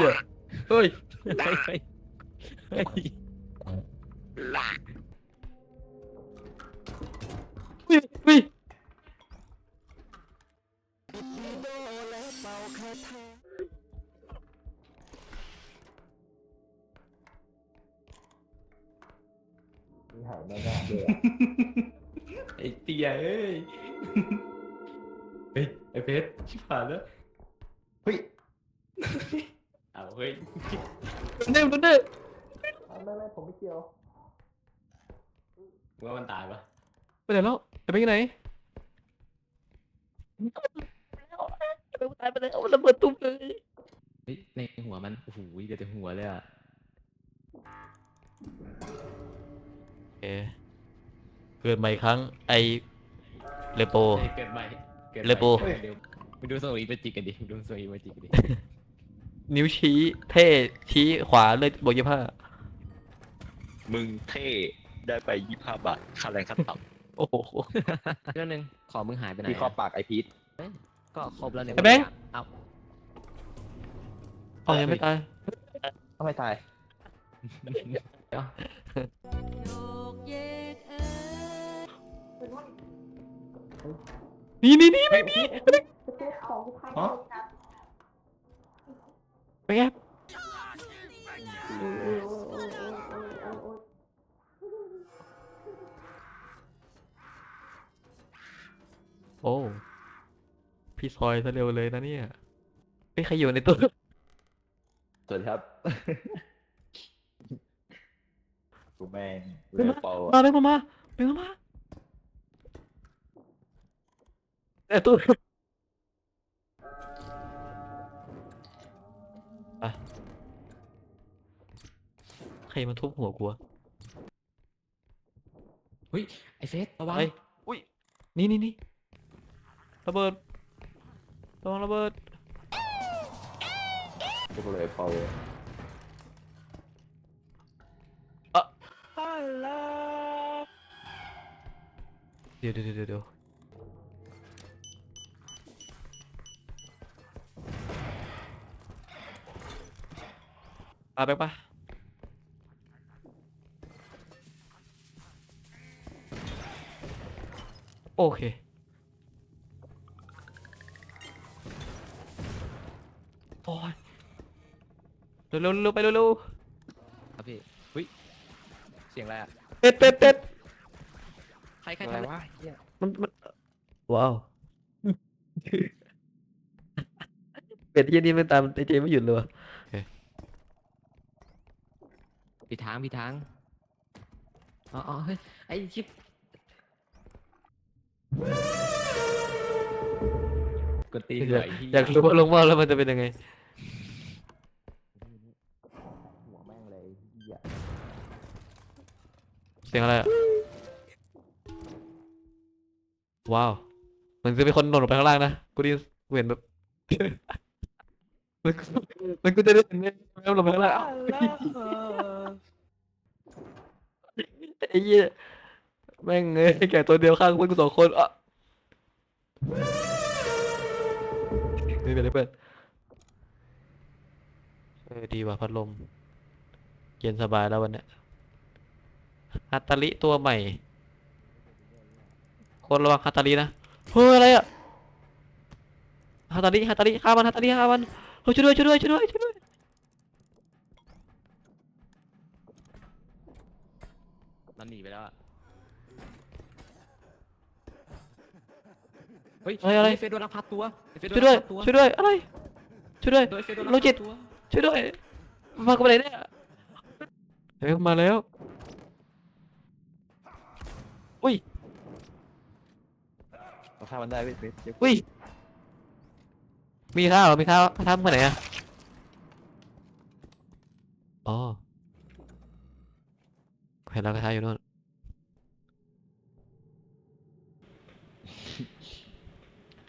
หี้ยเฮ้ยเฮ้ยเฮ้ยเฮ้ยลากเฮ้ยเฮ้ยมีหายไม่ได้เลยไอ้เตี้ยเอ้ย เฮ้ย ไอ้เพชรชิบหายแล้ว เฮ้ย เอาเฮ้ยโดนเด้โดนเด้ไม่ไม่ผมไม่เกี่ยวมึงว่ามันตายปะไปไหนแล้วไอ้ไปไหนตายไปแล้วระเบิดตุ้มเลยเฮ้ยในหัวมันโอ้โหเดี๋ยวแต่หัวเลยอะโอเคเกิดใหม่อีกครั้งไอเลโปเฮ้ยเกิดใหม่กิดใหม่เลยปูเดี๋ยวมึงดูโซอีมาจิกกันดิมึงดูโซอีมาจิกกันดิ นิ้วชี้เท่ชี้ขวาเลยบวกยี่ห้ามึงเท่ได้ไปยี่ห้าบาทค่าแรงขั้นต่โอ้โห เรื่องหนึงขอมึงหายไปไหนที่คออะปากไอพีทก็ครบแล้วเนี่ยไอ้แบงค์ เอาเอายังไม่ตายทำไมตายนี่นี่นี่ไม่มีฮะ ไปไงโอ้ พี่ซอยซะเร็วเลยนะเนี่ยเฮ้ยใครอยู่ในตู้สวัสดีครับ กูแม่งเฮ้ยเรือมาเปล่ามาเลยมามาไปมามาแต่ตู้ไใครมาทุบหัวกูวะเฮ้ยไอ้เฟสระวังไอ้ยอุ้ยนี่นี่นี่ระเบิดระวังระเบิดกูเลยเปล่าเดี๋ยวเดี๋ยวเดี๋ยวเดี๋ยวปาไปปะ โอเค โอ้ยเร็วเร็วเร็วไปเร็วเร็วครับพี่เฮ้ยเสียงอะไรอะเป็ดเป็ดเป็ดใครใครอะไรทำอะไรวะเหี้ยมันมันว้าวเป็ดยี่นี่มันตามไอเจไม่หยุดเลยวะผิดทางผิดทาง อ๋ออ๋อเฮ้ย ไอ้ชิป กดตีนหน่อยที่อยากรู้ว่าลงว่าแล้วมันจะเป็นยังไง หัวแม่งเลยเหี้ยเสียงอะไรอะว้าวมันจะมีคนโดดลงไปข้างล่างนะกูได้ยินกูเห็นแบบ มันกูมันกูจะได้เห็นไหมมันลงไปข้างล่างอ้าวไอ้เหี้ยแม่งเอ้ยแก่ตัวเดียวข้างเพื่อนกูสองคนอะ ไม่เป็นไรเพื่อนเออดีว่ะพัดลม เย็นสบายแล้ววันเนี้ยฮัตตาลิตัวใหม่ คนระวังฮัตตาลินะเฮ้ยอะไรอะฮัตตาลิฮัตตาลิฆ่ามันฮัตตาลิฆ่ามันเฮ้ยช่วยด้วยช่วยด้วยช่วยด้วยช่วยด้วย เฮ้ยเฮ้ยอะไร เฟสโดนลักพาตัวไอ้เฟสโดช่วนยด้วยลักพาตัวช่วยด้วยอะไรช่วยด้วย โดนไอ้เฟสโดนโลลักจิต พาตัวช่วยด้วยมากูไปไหนเนี่ยเฮ้ยมาแล้วอุ้ยเราฆ่ามันได้เว้ยเว้ยเดี๋ยวอุ้ยมีข้าวเหรอมีข้าวข้าวทำไปไหนอะอ๋อเห็นแล้วกระทะอยู่นู่น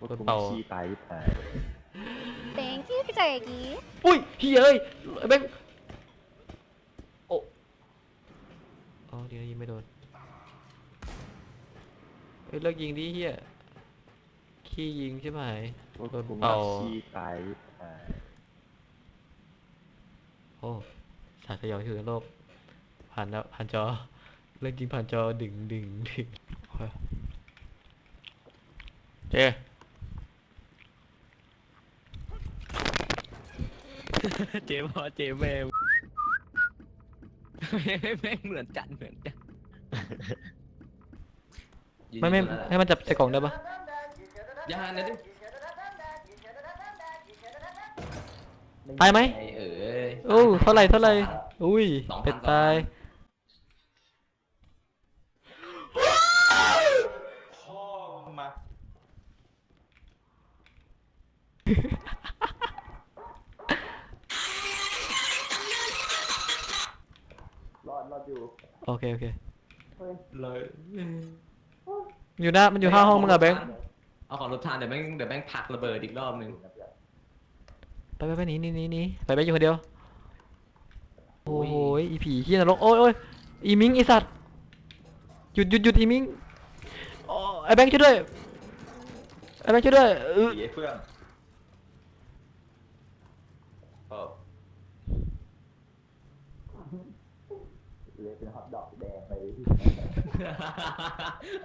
วกกูเป่าขี้ตายที่ตาย Thank you, Kajayaki. อุ้ยเฮ้ยเอ้ยแบงโอ้อ๋อเดี๋ยวยิงไม่โดนเฮ้ยเลิกยิงดิเฮียขี้ยิงใช่ไหมพวกกูเป่าขี้ตายที่ตายโอ้สายสยองที่สุดในโลก ผ่านแล้วผ่านจอเรื่องจริงผ่านจอดึงดึงดึงโอ้ยเจ เจพอเจแม่งแม่งเหมือนจันเหมือนจันไม่ไม่ให้มันจับใส่กล่องได้ปะยานะดิตายไหมไอเอ๋ยโอ้เท่าไหร่เท่าไหร่อุ้ยสองพันเป็ดสองพันตายมา รอดรอดอยู่ โอเคโอเค เลยอยู่หน้ามันอยู่ข้างห้องมึงอะแบงค์เอาของรถทานเดี๋ยวแม่งเดี๋ยวแม่งผลักระเบิดอีกรอบหนึ่งไปไปไปหนีหนีหนีหนีไปไปอยู่คนเดียว โอ้โหอีผีขี้นรกโอ้ยโอ้ยอีมิงไอสัตว์หยุดหยุดหยุดอีมิงโอ้ไอแบงค์ช่วยด้วยไอแบงค์ช่วยด้วยเออเสียเพื่อน โอ้ เลยเป็นฮอตดอกแดงไป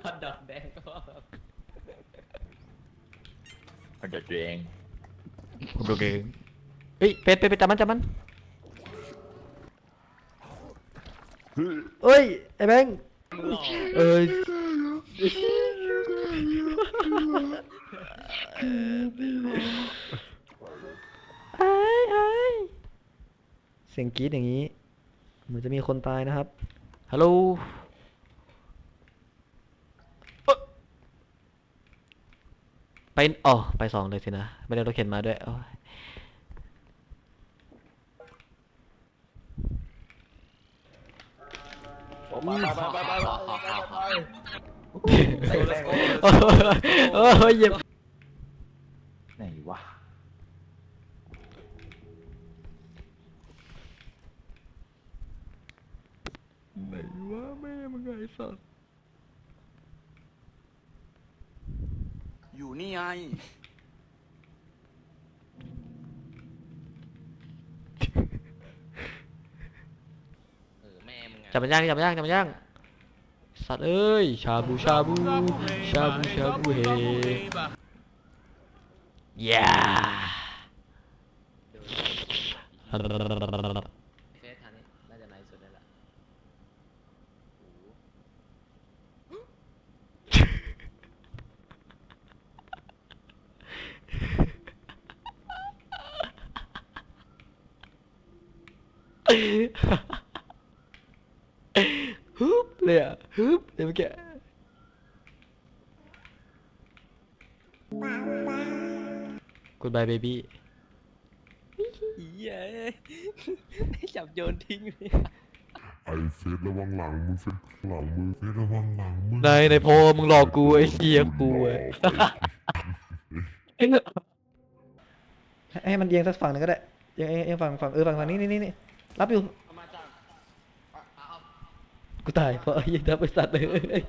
ฮอตดอกแดงก็มันจะเองโอเคเฮ้ยเป็ดเป็ดเป็ดจับมันจับมันเอ้ยไอแบงค์เอ้ยไอ้ไอ้เสียงกรี๊ดอย่างนี้ เหมือนจะมีคนตายนะครับ ฮัลโหลเอ๊ะ ไปอ๋อไปสองเลยสินะ ไม่ได้รถเข็นมาด้วยโอ้ยไปไปไปไปโอ้ยโอ้ยเหยียบไหนวะไหนวะแม่มึงไงสัตว์ อยู่นี่ไง เออแม่มึงอะจับมันย่างจับมันย่างจับมันย่าง สัตว์เอ้ย ชาบูชาบู ชาบูชาบูเฮย่า เฟสทันนี่น่าจะในสุดเลยล่ะ ฮึบเลยอะฮึบเลยเมื่อกี้ Goodbye baby เย้จับโยนทิ้งเลยไอ้เฟสระวังหลังมึงเฟสหลังมึงเฟสระวังหลังมึงนายในโพมึงหลอกกูไอ้เหี้ยกูไอ้ให้มันเอียงสักฝั่งหนึงก็ได้เอียงเอียงเอียงฝั่งฝั่งเออฝั่งฝั่งนี้นี่นี่นี่รับอยู่มาจ้างเอา กูตายเพราะไอ้เหี้ยทับไอ้สัตว์เลย